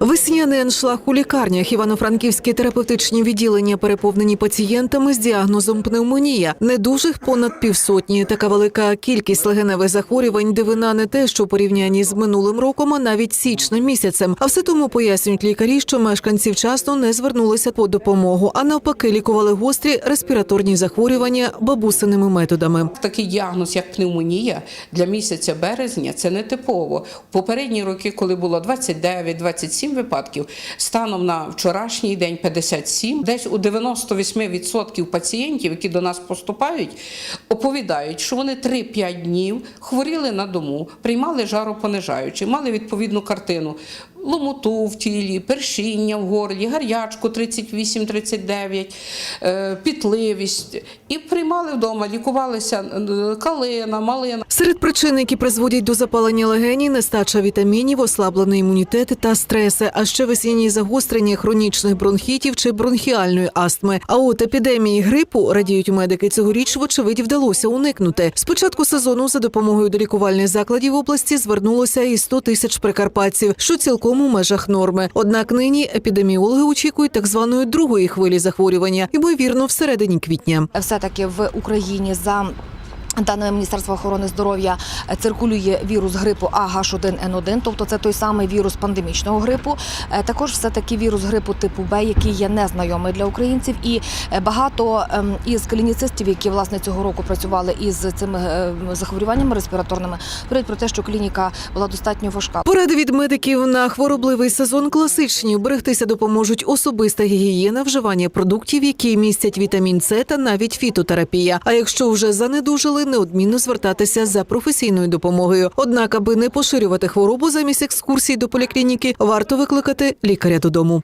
Весняний аншлаг у лікарнях Івано-Франківські терапевтичні відділення переповнені пацієнтами з діагнозом пневмонія. Недужих понад півсотні. Така велика кількість легеневих захворювань дивина не те, що порівнянні з минулим роком, а навіть січним місяцем. А все тому пояснюють лікарі, що мешканці вчасно не звернулися по допомогу, а навпаки лікували гострі респіраторні захворювання бабусиними методами. Такий діагноз, як пневмонія, для місяця березня це не типово. Попередні роки, коли було 29-27 випадків, станом на вчорашній день 57, десь у 98% пацієнтів, які до нас поступають, оповідають, що вони 3-5 днів хворіли на дому, приймали жаропонижаючі, мали відповідну картину. Ломоту в тілі, першіння в горлі, гарячку 38-39, е, пітливість. І приймали вдома, лікувалися е, калина, малина. Серед причин, які призводять до запалення легені, нестача вітамінів, ослаблений імунітет та стреси, а ще весняні загострення хронічних бронхітів чи бронхіальної астми. А от епідемії грипу, радіють медики, цьогоріч, вочевидь, вдалося уникнути. З початку сезону за допомогою до лікувальних закладів області звернулося і 100 тисяч прикарпатців, що цілком у межах норми. Однак нині епідеміологи очікують так званої другої хвилі захворювання, ймовірно, всередині квітня. все-таки в Україні за. Даними Міністерства охорони здоров'я е, циркулює вірус грипу AH1N1, тобто це той самий вірус пандемічного грипу. Е, Також все таки вірус грипу типу Б, який є незнайомий для українців, і е, багато ем, із клініцистів, які власне цього року працювали із цими захворюваннями респіраторними, говорять про те, що клініка була достатньо важка. Поради від медиків на хворобливий сезон класичні. Берегтися допоможуть особиста гігієна, вживання продуктів, які містять вітамін С та навіть фітотерапія. А якщо вже занедужили, неодмінно звертатися за професійною допомогою. Однак, аби не поширювати хворобу замість екскурсій до поліклініки, варто викликати лікаря додому.